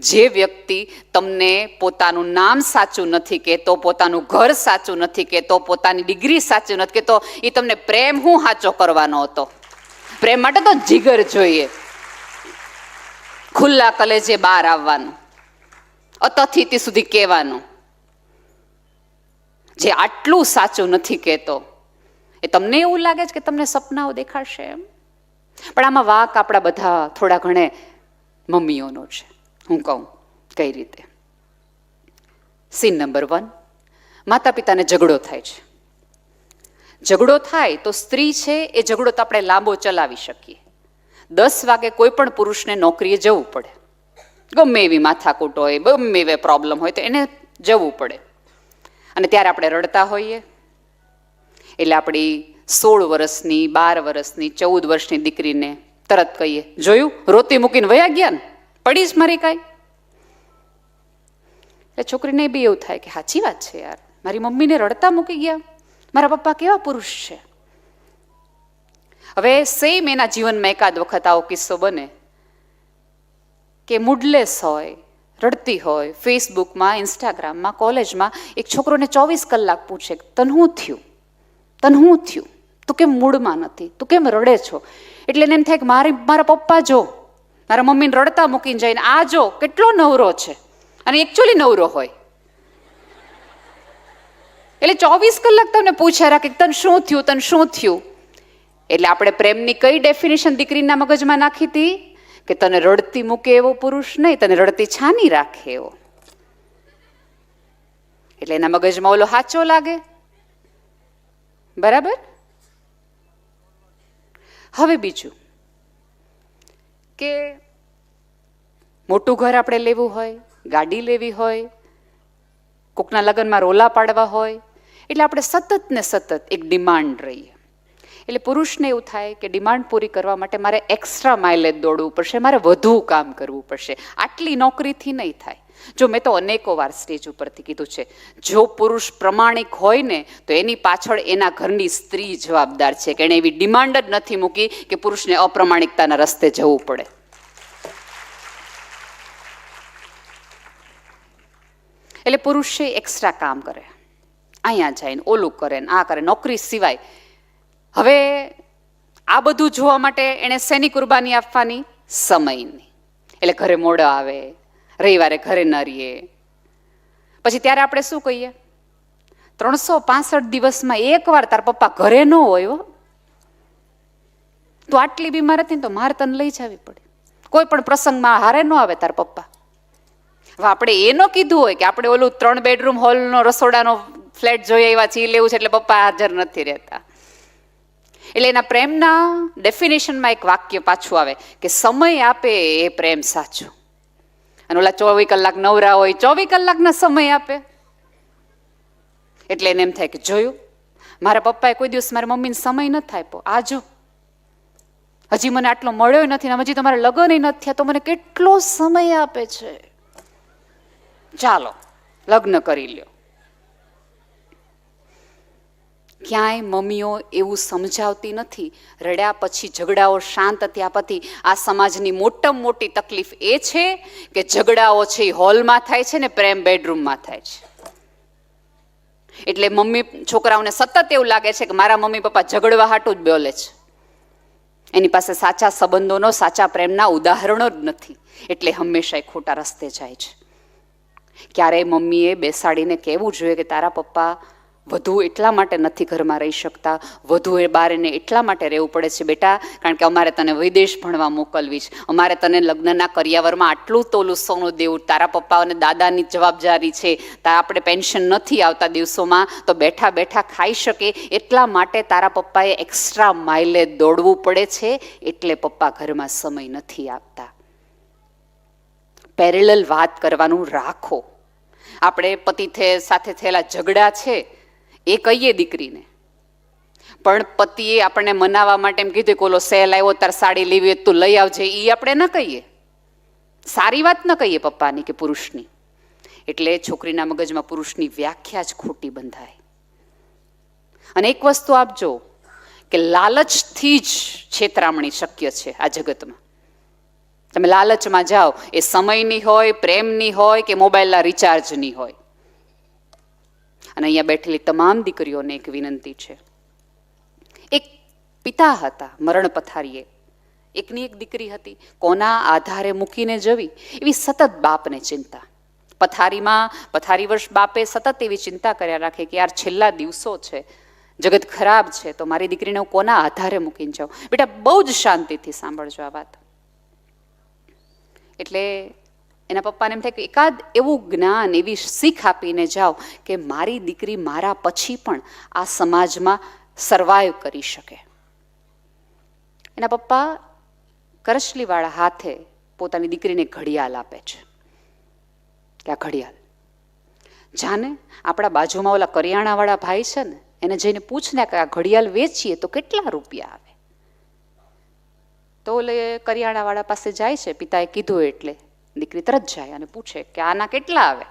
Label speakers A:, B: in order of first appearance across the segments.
A: જે વ્યક્તિ તમને પોતાનું નામ સાચું નથી કહેતો, પોતાનું ઘર સાચું નથી કહેતો, પોતાની ડિગ્રી સાચું નથી કહેતો, એ તમને પ્રેમ હું સાચો કરવાનો હતો? પ્રેમ માટે તો જીગર જોઈએ. ખુલ્લા કલેજે બહાર આવવાનું. અતથિતિ સુધી કહેવાનું. જે આટલું સાચું નથી કહેતો, એ તમને એવું લાગે છે કે તમને સપનાઓ દેખાડશે એમ? પણ આમાં વાક આપણા બધા થોડા ઘણે મમ્મીઓનો છે. હું કહું, કઈ રીતે? સીન નંબર વન માતા પિતાને ઝઘડો થાય છે. ઝઘડો થાય તો સ્ત્રી છે, એ ઝઘડો તો આપણે લાંબો ચલાવી શકીએ. દસ વાગે કોઈ પણ પુરુષને નોકરીએ જવું પડે. ગમે એવી માથાકૂટ હોય, ગમે એવી પ્રોબ્લેમ હોય તો એને જવું પડે. અને ત્યારે આપણે રડતા હોઈએ. એટલે આપણી સોળ વર્ષની, બાર વર્ષની, ચૌદ વર્ષની દીકરીને તરત કહીએ, જોયું? રોતી મૂકીને વયા ગયા ને? પડીશ મારી કાંઈ. એટલે છોકરીને બી એવું થાય કે સાચી વાત છે યાર. મારી મમ્મીને રડતા મૂકી ગયા. મારા પપ્પા કેવા પુરુષ છે. હવે સેમ એના જીવનમાં એકાદ વખત આવો કિસ્સો બને કે મૂડલેસ હોય, રડતી હોય ફેસબુકમાં ઇન્સ્ટાગ્રામમાં કોલેજમાં એક છોકરોને ચોવીસ કલાક પૂછે તને થયું? તને થયું? તું કેમ મૂડમાં નથી? તું કેમ રડે છો? એટલે એને એમ થાય કે, મારી, મારા પપ્પા જો. મારા મમ્મીને રડતા મૂકીને જઈને આ જો કેટલો નવરો છે. અને એકચ્યુઅલી નવરો હોય. એટલે ચોવીસ કલાક તમને પૂછ્યા રાખે તને શું થયું, તને શું થયું? એટલે આપણે પ્રેમની કઈ ડેફિનેશન દીકરીના મગજમાં નાખી હતી? કે તને રડતી મૂકે એવો પુરુષ નહીં, તને રડતી છાની રાખે એવો. એટલે એના મગજમાં ઓલો હાચો લાગે. બરાબર? હવે બીજું. કે મોટું ઘર આપણે લેવું હોય, ગાડી લેવી હોય, કોકના લગ્નમાં રોલા પાડવા હોય, એટલે આપણે સતત ને સતત એક ડિમાન્ડ રહીએ. એટલે પુરુષને એવું થાય કે ડિમાન્ડ પૂરી કરવા માટે મારે એક્સ્ટ્રા માઇલેજ દોડવું પડશે, મારે વધુ કામ કરવું પડશે. આટલી નોકરીથી નહીં થાય. જો મેં તો અનેકો વાર સ્ટેજ ઉપરથી કીધું છે, જો પુરુષ પ્રમાણિક હોય ને, તો એની પાછળ એના ઘરની સ્ત્રી જવાબદાર છે. કે એણે એવી ડિમાન્ડ જ નથી મૂકી કે પુરુષને અપ્રમાણિકતાના રસ્તે જવું પડે. એટલે પુરુષ એક્સ્ટ્રા કામ કરે. અહીંયા જઈને ઓલું કરે ને આ કરે. નોકરી સિવાય હવે આ બધું જોવા માટે એણે શેની કુરબાની આપવાની? સમયની. એટલે ઘરે મોડો આવે રવિવારે ઘરે ન રહીએ. પછી ત્યારે આપણે શું કહીએ? ત્રણસો પાસઠ દિવસમાં એકવાર તાર પપ્પા ઘરે ન હોય તું આટલી બીમાર હતી ને તો મારે તને લઈ જવી પડે. કોઈ પણ પ્રસંગમાં હારે ન આવે તાર પપ્પા. હવે આપણે એ ન કીધું હોય કે આપણે ઓલું ત્રણ બેડરૂમ હોલનો રસોડાનો ફ્લેટ જોઈએ એવા ચી લેવું છે એટલે પપ્પા હાજર નથી રહેતા. એટલે એના પ્રેમના ડેફિનેશનમાં એક વાક્ય પાછું આવે કે સમય આપે એ પ્રેમ સાચો. અને ઓલા ચોવીસ કલાક નવરા હોય, ચોવીસ કલાકના સમય આપે. એટલે એને એમ થાય કે, જોયું, મારા પપ્પાએ કોઈ દિવસ મારા મમ્મીને સમય નથી આપ્યો. આ જો. હજી મને આટલો મળ્યો નથી ને હજી તમારા લગ્ન નથી તો મને કેટલો સમય આપે છે? ચાલો, લગ્ન કરી લ્યો. ક્યાંય મમ્મીઓ એવું સમજાવતી નથી. રડ્યા પછી ઝઘડાઓ શાંત થયા પછી આ સમાજની મોટામાં મોટી તકલીફ એ છે કે ઝઘડાઓ છે એ હોલમાં થાય છે ને પ્રેમ બેડરૂમમાં થાય છે. એટલે મમ્મી છોકરાઓને સતત એવું લાગે છે કે મારા મમ્મી પપ્પા ઝઘડવા હાટું જ બોલે છે. એની પાસે સાચા સંબંધોનો, સાચા પ્રેમના ઉદાહરણો જ નથી. એટલે હંમેશા એ ખોટા રસ્તે જાય છે. ક્યારેય મમ્મીએ બેસાડીને કહેવું જોઈએ કે તારા પપ્પા વધુ એટલા માટે નથી ઘરમાં રહી શકતા. વધુ એ બાર એને એટલા માટે રહેવું પડે છે બેટા, કારણ કે અમારે તને વિદેશ ભણવા મોકલવી છે. અમારે તને લગ્નના કરિયાવરમાં આટલું તોલું સોનું દેવું, તારા પપ્પા અને દાદાની જવાબદારી છે. તારા આપણે પેન્શન નથી આવતા દિવસોમાં, તો બેઠા બેઠા ખાઈ શકે. એટલા માટે તારા પપ્પાએ એક્સ્ટ્રા માઇલેજ દોડવું પડે છે, એટલે પપ્પા ઘરમાં સમય નથી આપતા. પેરેલલ વાત કરવાનું રાખો. આપણે પતિ સાથે થયેલા ઝઘડા છે એ કહીએ દીકરીને. પણ પતિએ આપણને મનાવવા માટે એમ કીધું કે ઓલો સેલ આવ્યો, તાર સાડી લેવી તું લઈ આવજે. એ આપણે ન કહીએ. સારી વાત ન કહીએ પપ્પાની કે પુરુષની. એટલે છોકરીના મગજમાં પુરુષની વ્યાખ્યા જ ખોટી બંધાય. અને એક વસ્તુ આપજો કે લાલચથી જ છેતરામણી શક્ય છે આ જગતમાં. તમે લાલચમાં જાઓ, એ સમયની હોય, પ્રેમની હોય કે મોબાઈલના રિચાર્જની હોય. અને અહીંયા બેઠેલી તમામ દીકરીઓને એક વિનંતી છે. એક પિતા હતા, મરણ પથારીએ. એકની એક દીકરી હતી, કોના આધારે મૂકીને જવી, એવી સતત બાપને ચિંતા. પથારીમાં, પથારી વર્ષ બાપે સતત એવી ચિંતા કર્યા રાખે કે યાર છેલ્લા દિવસો છે, જગત ખરાબ છે, તો મારી દીકરીને હું કોના આધારે મૂકીને જાઉં? બેટા, બહુ જ શાંતિથી સાંભળજો આ વાત. એટલે એના પપ્પાને એમ થાય કે એકાદ એવું જ્ઞાન, એવી શીખ આપીને જાઓ કે મારી દીકરી મારા પછી પણ આ સમાજમાં સર્વાઈવ કરી શકે. એના પપ્પા કરચલીવાળા હાથે પોતાની દીકરીને ઘડિયાળ આપે છે. કે આ ઘડિયાળ? જાને આપણા બાજુમાં ઓલા કરિયાણાવાળા ભાઈ છે ને, એને જઈને પૂછને કે આ ઘડિયાળ વેચીએ તો કેટલા રૂપિયા આવે? તો ઓલે કરિયાણાવાળા પાસે જાય છે, પિતાએ કીધું એટલે દીકરી તરત જાય અને પૂછે કે આના કેટલા આવે?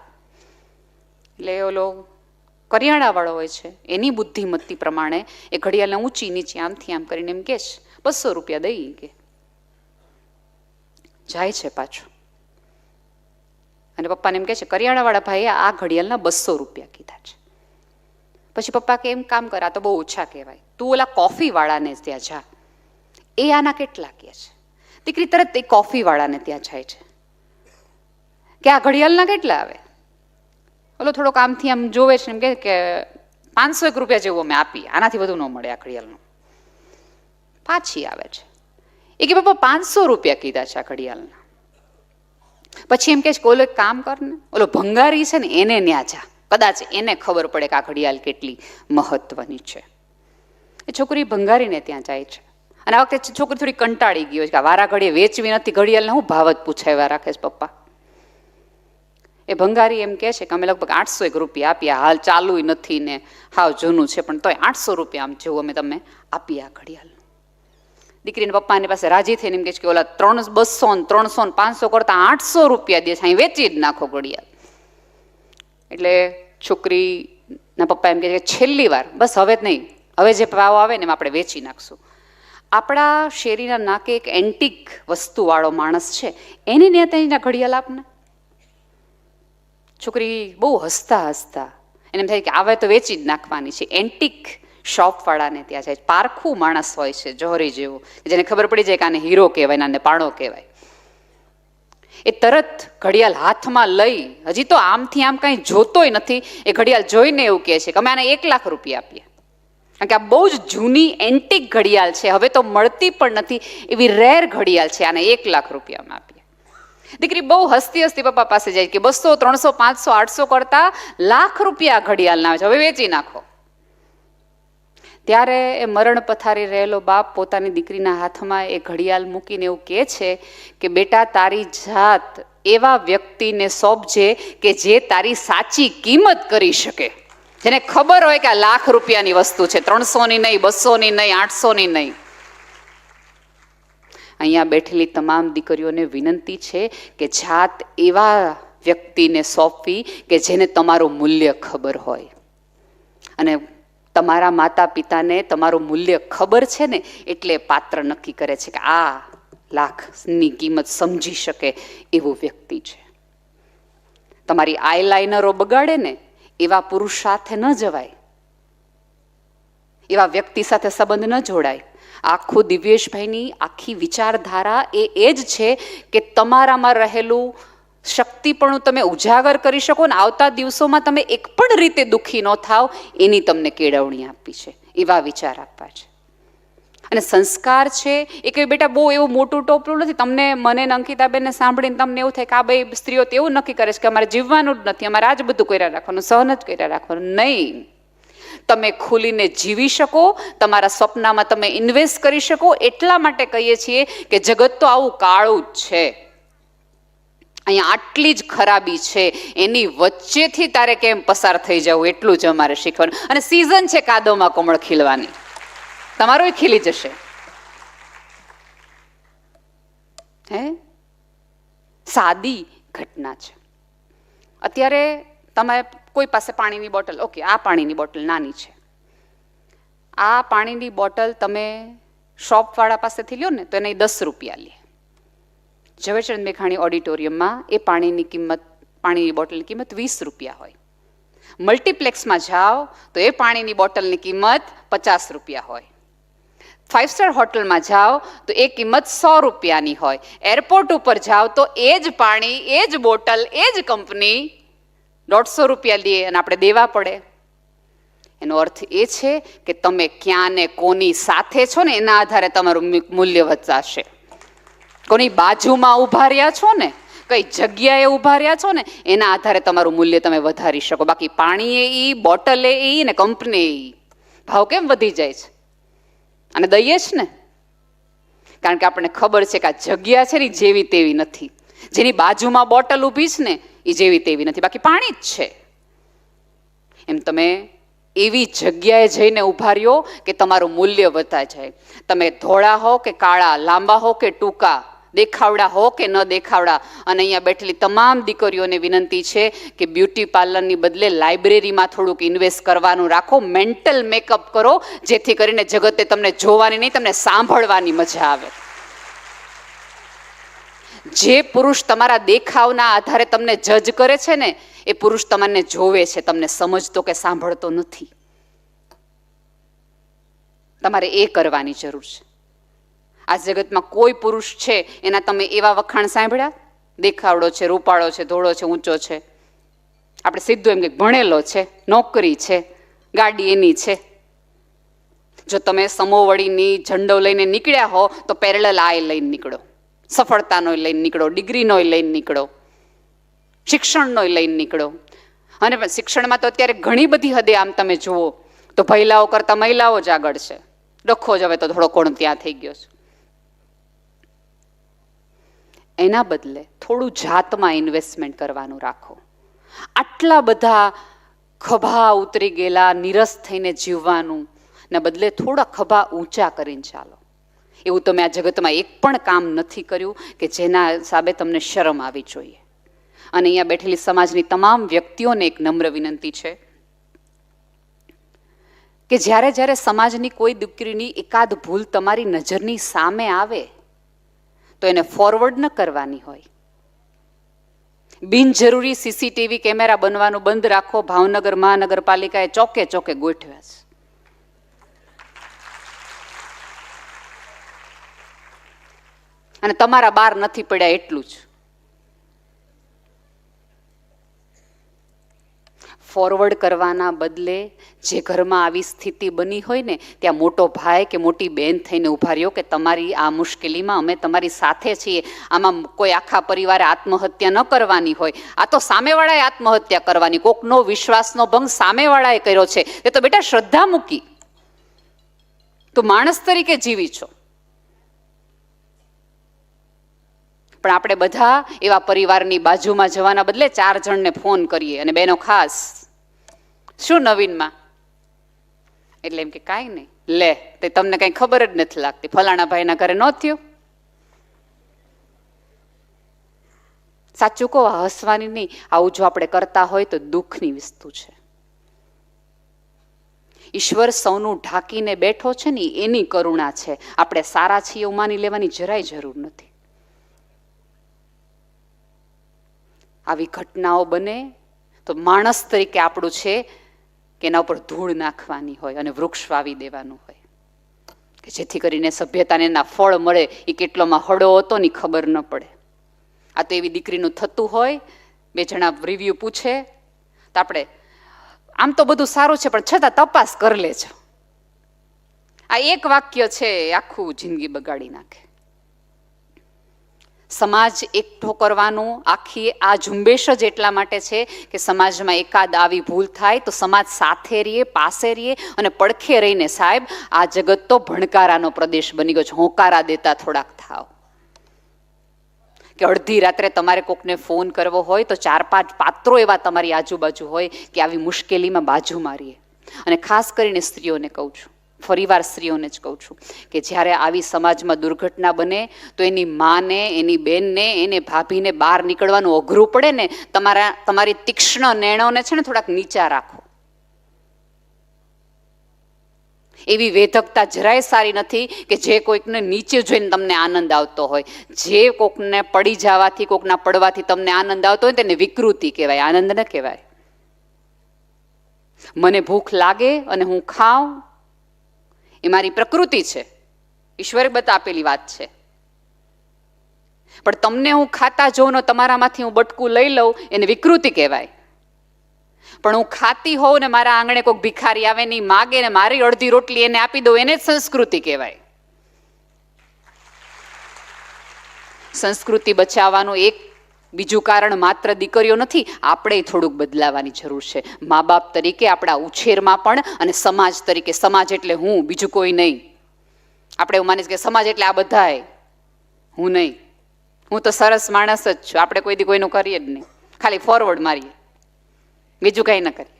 A: એટલે ઓલો કરિયાણાવાળો હોય છે, એની બુદ્ધિમત્તી પ્રમાણે એ ઘડિયાળને ઊંચી નીચે આમથી આમ કરીને એમ કહેશ, બસો રૂપિયા દઈ કે. જાય છે પાછો. અને પપ્પાને એમ કહે છે, કરિયાણાવાળા ભાઈએ આ ઘડિયાળના બસો રૂપિયા કીધા છે. પછી પપ્પા કે, એમ કામ કરા તો બહુ ઓછા કહેવાય. તું ઓલા કોફીવાળાને ત્યાં જા. એ આના કેટલા કહે છે? દીકરી તરત એ કોફીવાળાને ત્યાં જાય છે. કે આ ઘડિયાળના કેટલા આવે? ઓલો થોડોક આમથી આમ જોવે છે એમ કે પાંચસો એક રૂપિયા જેવું અમે આપી. આનાથી વધુ ન મળે આ ઘડિયાળનું. પાછી આવે છે. એ કે પપ્પા પાંચસો રૂપિયા કીધા છે આ ઘડિયાળના. પછી એમ કહે છે કે ઓલો એક કામ કર ને. ઓલો ભંગારી છે ને એને ન્યા જા. કદાચ એને ખબર પડે કે આ ઘડિયાળ કેટલી મહત્વની છે. એ છોકરી ભંગારીને ત્યાં જાય છે. અને આ વખતે છોકરી થોડી કંટાળી ગયો છે કે વારા ઘડીએ વેચવી નથી ઘડિયાળને. હું ભાવ જ પૂછાવ્યા રાખે છે પપ્પા. એ ભંગારી એમ કહે છે કે અમે લગભગ આઠસો એક રૂપિયા આપ્યા. હાલ ચાલુ નથી ને હાવ જૂનું છે, પણ તોય આઠસો રૂપિયા આમ જેવું અમે તમે આપીએ આ ઘડિયાળ દીકરીને પપ્પાની પાસે રાજી થઈને એમ કહે છે કે ઓલા ત્રણ બસો ને ત્રણસો ને પાંચસો કરતા આઠસો રૂપિયા દે છે, અહીં વેચી જ નાખો ઘડિયાળ. એટલે છોકરીના પપ્પા એમ કહે છે કે છેલ્લી વાર, બસ હવે જ નહીં. હવે જે ભાવ આવે ને એમ આપણે વેચી નાખશું. આપણા શેરીના નાકે એક એન્ટિક વસ્તુવાળો માણસ છે. એની ને ત્યાં ઘડિયાળ આપને. છોકરી બહુ હસતા હસતા, એને એમ થાય કે આવે તો વેચી જ નાખવાની છે. એન્ટિક શોપવાળાને ત્યાં જાય. પારખું માણસ હોય છે, જોહરી જેવું, જેને ખબર પડી જાય કે આને હીરો કહેવાય આને પાણો કહેવાય. એ તરત ઘડિયાળ હાથમાં લઈ, હજી તો આમથી આમ કાંઈ જોતોય નથી, એ ઘડિયાળ જોઈને એવું કહે છે કે અમે આને એક લાખ રૂપિયા આપીએ. કારણ કે આ બહુ જ જૂની એન્ટિક ઘડિયાળ છે. હવે તો મળતી પણ નથી, એવી રેર ઘડિયાળ છે, આને એક લાખ રૂપિયામાં આપીએ. દીકરી બહુ હસતી હસતી પપ્પા પાસે જાય કે બસો, ત્રણસો, પાંચસો, આઠસો કરતા લાખ રૂપિયા ઘડિયાળના છે. હવે વેચી નાખો. ત્યારે એ મરણ પથારી રહેલો બાપ પોતાની દીકરીના હાથમાં એ ઘડિયાળ મૂકીને એવું કહે છે કે, બેટા, તારી જાત એવા વ્યક્તિને સોંપજે કે જે તારી સાચી કિંમત કરી શકે. જેને ખબર હોય કે આ લાખ રૂપિયાની વસ્તુ છે. ત્રણસોની નહીં, બસોની નહીં, આઠસોની નહીં. અહીંયા બેઠેલી તમામ દીકરીઓને વિનંતી છે કે જાત એવા વ્યક્તિને સોંપવી કે જેને તમારું મૂલ્ય ખબર હોય. અને તમારા માતા પિતાને તમારું મૂલ્ય ખબર છે ને એટલે પાત્ર નક્કી કરે છે કે આ લાખની કિંમત સમજી શકે એવું વ્યક્તિ છે. તમારી આઈલાઇનરો બગાડે ને એવા પુરુષ સાથે ન જવાય. એવા વ્યક્તિ સાથે સંબંધ ન જોડાય. આખું દિવ્યેશભાઈની આખી વિચારધારા એ એ જ છે કે તમારામાં રહેલું શક્તિપણું તમે ઉજાગર કરી શકો ને આવતા દિવસોમાં તમે એક પણ રીતે દુઃખી ન થાવ એની તમને કેળવણી આપી છે, એવા વિચાર આપવા છે. અને સંસ્કાર છે, એ કે બેટા બહુ એવું મોટું ટોપલું નથી, તમને મને અંકિતાબેનને સાંભળીને તમને એવું થાય કે આ બે સ્ત્રીઓ તો એવું નક્કી કરે છે કે અમારે જીવવાનું જ નથી, અમારે આ જ બધું કર્યા રાખવાનું, સહન જ કર્યા રાખવાનું, નહીં. તમે ખુલીને જીવી શકો, તમારા સ્વપ્નમાં તમે ઇન્વેસ્ટ કરી શકો, એટલા માટે કહીએ છીએ કે જગત તો આવું કાળું જ છે. અહીંયા આટલી જ ખરાબી છે, એની વચ્ચેથી તારે કેમ પસાર થઈ જવું એટલું જ અમારે શીખવાનું. અને સિઝન છે કાદવમાં કોમળ ખીલવાની. તમારો ખીલી જશે. હે? સાદી ઘટના છે. અત્યારે તમે કોઈ પાસે પાણીની બોટલ ઓકે આ પાણીની બોટલ નાની છે. આ પાણીની બોટલ તમે શોપવાળા પાસેથી લ્યો ને તો એને દસ રૂપિયા લે. ઝવેરચંદ મેઘાણી ઓડિટોરિયમમાં એ પાણીની કિંમત, પાણીની બોટલની કિંમત વીસ રૂપિયા હોય. મલ્ટીપ્લેક્સમાં જાઓ તો એ પાણીની બોટલની કિંમત પચાસ રૂપિયા હોય. ફાઇવ સ્ટાર હોટલમાં જાઓ તો એ કિંમત સો રૂપિયાની હોય. એરપોર્ટ ઉપર જાઓ તો એ જ પાણી, એ જ બોટલ, એ જ કંપની દોઢસો રૂપિયા લઈએ અને આપણે દેવા પડે. એનો અર્થ એ છે કે તમે ક્યાં ને કોની સાથે છો ને એના આધારે તમારું મૂલ્ય વધશે. કોની બાજુમાં ઊભા રહ્યા છો ને, કઈ જગ્યાએ ઊભા રહ્યા છો ને, એના આધારે તમારું મૂલ્ય તમે વધારી શકો. બાકી પાણી એ બોટલે એ ને કંપની એ ભાવ કેમ વધી જાય છે? અને દઈએ જ ને. કારણ કે આપણને ખબર છે કે આ જગ્યા છે ને જેવી તેવી નથી. જેની બાજુમાં બોટલ ઊભી છે ને એ જેવી તેવી નથી. બાકી પાણી જ છે. એમ તમે એવી જગ્યાએ જઈને ઊભા રહ્યો કે તમારું મૂલ્ય વધતા જાય. તમે ધોળા હો કે કાળા, લાંબા હો કે ટૂંકા, દેખાવડા હો કે ન દેખાવડા. અને અહીંયા બેઠેલી તમામ દીકરીઓને વિનંતી છે કે બ્યુટી પાર્લરની બદલે લાઇબ્રેરીમાં થોડુંક ઇન્વેસ્ટ કરવાનું રાખો, મેન્ટલ મેકઅપ કરો, જેથી કરીને જગતે તમને જોવાની નહીં, તમને સાંભળવાની મજા આવે. જે પુરુષ તમારા દેખાવના આધારે તમને જજ કરે છે ને, એ પુરુષ તમને જોવે છે, તમને સમજતો કે સાંભળતો નથી. તમારે એ કરવાની જરૂર છે. આ જગતમાં કોઈ પુરુષ છે, એના તમે એવા વખાણ સાંભળ્યા? દેખાવડો છે, રૂપાળો છે, ધોળો છે, ઊંચો છે. આપણે સીધું એમ કે ભણેલો છે, નોકરી છે, ગાડી એની છે. જો તમે સમોવડીની ઝંડો લઈને નીકળ્યા હો, તો પેરેલલ આય લઈને નીકળો. સફળતાનો લઈને નીકળો, ડિગ્રીનો લઈને નીકળો, શિક્ષણનો લઈને નીકળો. અને શિક્ષણમાં તો અત્યારે ઘણી બધી હદે આમ તમે જુઓ, તો મહિલાઓ કરતાં મહિલાઓ જ આગળ છે. ડખો જ હવે તો થોડો કોણ ત્યાં થઈ ગયો છે. એના બદલે થોડું જાતમાં ઇન્વેસ્ટમેન્ટ કરવાનું રાખો. આટલા બધા ખભા ઉતરી ગયેલા, નિરસ થઈને જીવવાનું, ને બદલે થોડા ખભા ઊંચા કરીને ચાલો. એવું તમે આ જગતમાં એક પણ કામ નથી કર્યું કે જેના હિસાબે તમને શરમ આવી જોઈએ. અને અહીંયા બેઠેલી સમાજની તમામ વ્યક્તિઓને એક નમ્ર વિનંતી છે કે જ્યારે જ્યારે સમાજની કોઈ દીકરીની એકાદ ભૂલ તમારી નજરની સામે આવે, તો એને ફોરવર્ડ ન કરવાની હોય. બિનજરૂરી સીસીટીવી કેમેરા બનવાનું બંધ રાખો, ભાવનગર મહાનગરપાલિકાએ ચોકે ચોકે ગોઠવ્યા છે. અને તમારા બાર નથી પડ્યા એટલું જ. ફોરવર્ડ કરવાના બદલે જે ઘરમાં આવી સ્થિતિ બની હોય ને, ત્યાં મોટો ભાઈ કે મોટી બેન થઈને ઊભા રહ્યો કે તમારી આ મુશ્કેલીમાં અમે તમારી સાથે છીએ, આમાં કોઈ આખા પરિવારે આત્મહત્યા ન કરવાની હોય. આ તો સામેવાળાએ આત્મહત્યા કરવાની, કોકનો વિશ્વાસનો ભંગ સામેવાળાએ કર્યો છે. એ તો બેટા શ્રદ્ધા મૂકી તું માણસ તરીકે જીવી છો. પણ આપણે બધા એવા પરિવારની બાજુમાં જવાના બદલે ચાર જણને ફોન કરીએ અને બેનો ખાસ. શું નવીનમાં? એટલે એમ કે કાંઈ નહીં. લે, તે તમને કંઈ ખબર જ નથી લાગતી. ફલાણા ભાઈના ઘરે ન થયું? સાચું કહો હસવાની નહીં. આવું જો આપણે કરતા હોય તો દુઃખની વસ્તુ છે. ઈશ્વર સૌનું ઢાંકીને બેઠો છે ને, એની કરુણા છે. આપણે સારા છીએ એવું માની લેવાની જરાય જરૂર નથી. આવી ઘટનાઓ બને, તો માણસ તરીકે આપણું છે કે એના ઉપર ધૂળ નાખવાની હોય અને વૃક્ષ વાવી દેવાનું હોય. કે જેથી કરીને સભ્યતાને એના ફળ મળે, એ કેટલોમાં હળો હતો ની ખબર ન પડે. આ તો એવી દીકરીનું થતું હોય, બે જણા રિવ્યુ પૂછે, તો આપણે, આમ તો બધું સારું છે, પણ છતાં તપાસ કરી લેજો. આ એક વાક્ય છે આખું જિંદગી બગાડી નાખે. સમાજ એકઠો કરવાનું, આખી આ ઝુંબેશ જ એટલા માટે છે કે સમાજમાં એકાદ આવી ભૂલ થાય તો સમાજ સાથે રહીએ, પાસે રહીએ અને પડખે રહીને સાહેબ, આ જગત તો ભણકારાનો પ્રદેશ બની ગયો છે. હોંકારા દેતા થોડાક થાવ કે અડધી રાત્રે તમારે કોકને ફોન કરવો હોય તો ચાર પાંચ પાત્રો એવા તમારી આજુબાજુ હોય કે આવી મુશ્કેલીમાં બાજુ મારીએ. અને ખાસ કરીને સ્ત્રીઓને કહું છું. ફરીવાર સ્ત્રીઓને જ કહું છું કે જ્યારે આવી સમાજમાં દુર્ઘટના બને, તો એની માને, એની બેનને, એને ભાભીને બહાર નીકળવાનું અઘરું પડે ને, તમારા, તમારી તીક્ષ્ણ નેણોને છે ને થોડાક નીચા રાખો. એવી વેધકતા જરાય સારી નથી કે જે કોઈકને નીચે જોઈને તમને આનંદ આવતો હોય. જે કોકને પડી જવાથી, કોકના પડવાથી તમને આનંદ આવતો હોય તેને વિકૃતિ કહેવાય, આનંદ ન કહેવાય. મને ભૂખ લાગે અને હું ખાઉં એ મારી પ્રકૃતિ છે. ઈશ્વરે બતા આપેલી વાત છે. પણ તમને હું ખાતા જોઉં ને તમારામાંથી હું બટકું લઈ લઉં એને વિકૃતિ કહેવાય. પણ હું ખાતી હોઉં ને મારા આંગણે કોઈક ભિખારી આવે નહીં માગે ને મારી અડધી રોટલી એને આપી દઉં, એને જ સંસ્કૃતિ કહેવાય. સંસ્કૃતિ બચાવવાનું એક બીજું કારણ માત્ર દીકરીઓ નથી, આપણે થોડુંક બદલાવાની જરૂર છે. મા બાપ તરીકે આપણા ઉછેરમાં પણ અને સમાજ તરીકે, સમાજ એટલે હું, બીજું કોઈ નહીં. આપણે એવું માનીશ કે સમાજ એટલે આ બધાય હું નહીં. હું તો સરસ માણસ જ છું. આપણે કોઈ દી કોઈનું કરીએ જ નહીં. ખાલી ફોરવર્ડ મારીએ. બીજું કંઈ ન કરીએ.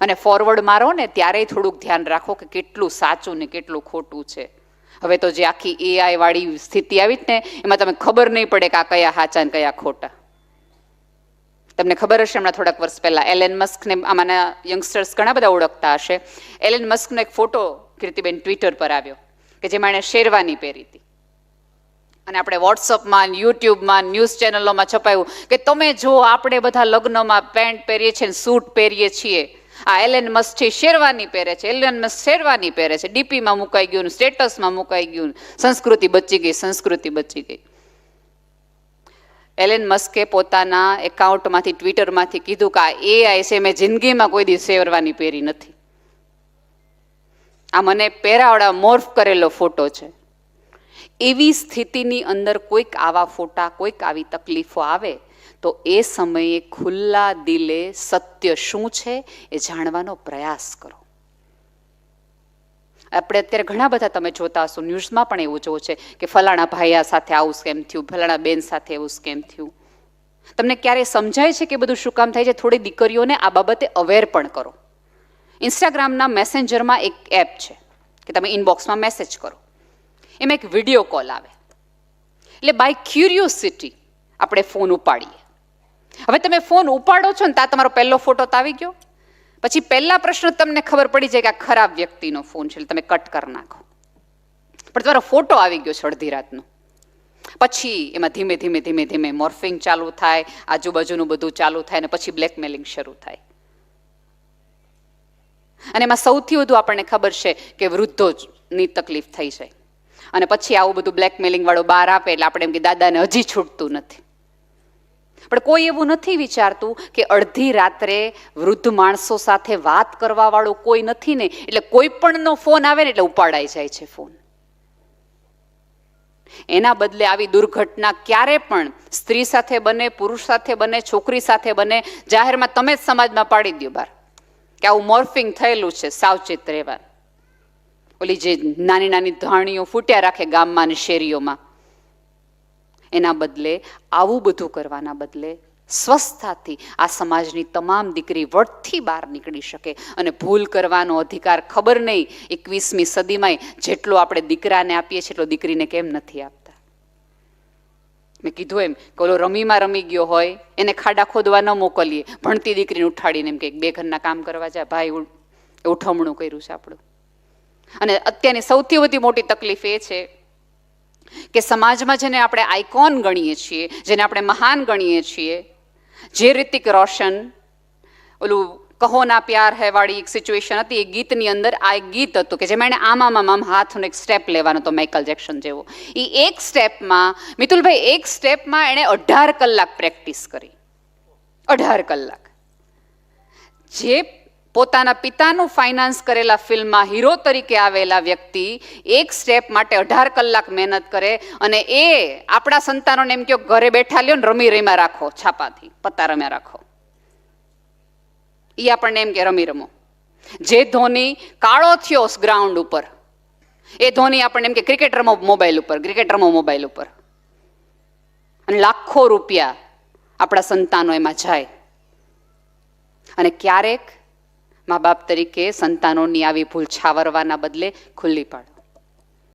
A: અને ફોરવર્ડ મારો ને ત્યારે થોડુંક ધ્યાન રાખો કે કેટલું સાચું ને કેટલું ખોટું છે. હવે તો જે આખી એઆઈ વાળી સ્થિતિ આવી જ ને, એમાં તમે ખબર નહીં પડે કે આ કયા સાચા ને કયા ખોટા. તમને ખબર હશે હમણાં થોડાક વર્ષ પહેલાં એલેન મસ્કને આમાંના યંગસ્ટર્સ ઘણા બધા ઓળખતા હશે. એલેન મસ્કનો એક ફોટો કીર્તિબેન ટ્વિટર પર આવ્યો, કે જેમાં એણે શેરવાની પહેરી હતી. અને આપણે વોટ્સઅપમાં યુટ્યુબમાં ન્યૂઝ ચેનલોમાં છપાયું કે તમે જો આપણે બધા લગ્નમાં પેન્ટ પહેરીએ છીએ સૂટ પહેરીએ છીએ આ એલન મસ્ક શેરવાની પહેરે છે, એલેન મસ્ક શેરવાની પહેરે છે. ડીપીમાં મુકાઈ ગયું સ્ટેટસમાં મુકાઈ ગયું સંસ્કૃતિ બચી ગઈ, સંસ્કૃતિ બચી ગઈ. એલેન મસ્કે પોતાના એકાઉન્ટમાંથી, ટ્વિટરમાંથી કીધું કે આ એઆઈ છે, મેં જિંદગીમાં કોઈ દિવસ શેરવાની પહેરી નથી. આ મને પહેરાવડા મોર્ફ કરેલો ફોટો છે. એવી સ્થિતિની અંદર કોઈક આવા ફોટા, કોઈક આવી તકલીફો આવે તો એ સમયે ખુલ્લા દિલે સત્ય શું છે એ જાણવાનો પ્રયાસ કરો. આપણે અત્યારે ઘણા બધા તમે જોતા હશો, ન્યૂઝમાં પણ એવું જોવું છે કે ફલાણા ભાઈયા સાથે આવું સ્કેમ થયું, ફલાણા બેન સાથે એવું સ્કેમ થયું. તમને ક્યારે સમજાય છે કે બધું શું કામ થાય છે? થોડી દીકરીઓને આ બાબતે અવેર પણ કરો. ઇન્સ્ટાગ્રામના મેસેન્જરમાં એક એપ છે કે તમે ઇનબોક્સમાં મેસેજ કરો. એમાં એક વીડિયો કોલ આવે. એટલે બાય ક્યુરિયોસિટી આપણે ફોન ઉપાડીએ. હવે તમે ફોન ઉપાડો છો ને ત્યાં તમારો પહેલો ફોટો તો આવી ગયો. પછી પહેલા પ્રશ્ન તમને ખબર પડી જાય કે આ ખરાબ વ્યક્તિનો ફોન છે તમે કટ કરી નાખો. પણ તમારો ફોટો આવી ગયો છે અડધી રાતનો. પછી એમાં ધીમે ધીમે ધીમે ધીમે મોર્ફિંગ ચાલુ થાય, આજુબાજુનું બધું ચાલુ થાય અને પછી બ્લેકમેલિંગ શરૂ થાય. અને એમાં સૌથી વધુ આપણને ખબર છે કે વૃદ્ધોની તકલીફ થઈ જાય. અને પછી આવું બધું બ્લેકમેલિંગ વાળો બહાર આપે એટલે આપણે એમ કે દાદાને હજી છૂટતું નથી. પણ કોઈ એવું નથી વિચારતું કે અડધી રાત્રે વૃદ્ધ માણસો સાથે વાત કરવાવાળો કોઈ નથી ને, એટલે કોઈ પણનો ફોન આવે ને એટલે ઉપાડાઈ જાય છે ફોન. એના બદલે આવી દુર્ઘટના ક્યારે પણ સ્ત્રી સાથે બને, પુરુષ સાથે બને, છોકરી સાથે બને, જાહેરમાં તમે જ સમાજમાં પાડી દો બાર. કે આવું મોર્ફિંગ થયેલું છે, સાવચેત રહેવા ઓલી જે નાની નાની ધાણીઓ ફૂટ્યા રાખે ગામમાં અને શેરીઓમાં. એના બદલે આવું બધું કરવાના બદલે સ્વસ્થતાથી આ સમાજની તમામ દીકરી વટથી બહાર નીકળી શકે. અને ભૂલ કરવાનો અધિકાર ખબર નહીં એકવીસમી સદીમાંય જેટલો આપણે દીકરાને આપીએ છીએ એટલો દીકરીને કેમ નથી આપતા? મેં કીધું એમ કે ઓલો રમીમાં રમી ગયો હોય, એને ખાડા ખોદવા ન મોકલીએ. ભણતી દીકરીને ઉઠાડીને એમ કે બે ઘરના કામ કરવા જાય ભાઈ ઉઠમણું કર્યું છે આપણું. અને અત્યારની સૌથી વધુ મોટી તકલીફ એ છે કે સમાજમાં જેને આપણે આઇકોન ગણીએ છીએ, જેને આપણે મહાન ગણીએ છીએ, જે રિતિક રોશન, ઓલું કહો ના પ્યાર હે વાળી એક સિચ્યુએશન હતી, એ ગીતની અંદર આ એક ગીત હતું કે જેમાં એણે આમ આમ હાથનો એક સ્ટેપ લેવાનો હતો માઇકલ જેક્શન જેવો. એ એક સ્ટેપમાં મિતુલભાઈ, એક સ્ટેપમાં એણે અઢાર કલાક પ્રેક્ટિસ કરી. અઢાર કલાક. જે પોતાના પિતાનું ફાઇનાન્સ કરેલા ફિલ્મમાં હીરો તરીકે આવેલા વ્યક્તિ એક સ્ટેપ માટે અઢાર કલાક મહેનત કરે અને એ આપણા સંતાનોને એમ કહો ઘરે બેઠા લ્યો ને રમી રમ્યા રાખો, છાપાથી, પત્તા રમ્યા રાખો. એ આપણને એમ કે રમી રમો. જે ધોની કાળો થયો ગ્રાઉન્ડ ઉપર, એ ધોની આપણને એમ કે ક્રિકેટ રમો મોબાઈલ ઉપર ક્રિકેટ રમો મોબાઈલ ઉપર. અને લાખો રૂપિયા આપણા સંતાનો એમાં જાય. અને ક્યારેક મા બાપ તરીકે સંતાનોની આવી ભૂલ છાવરવાના બદલે ખુલ્લી પાડો.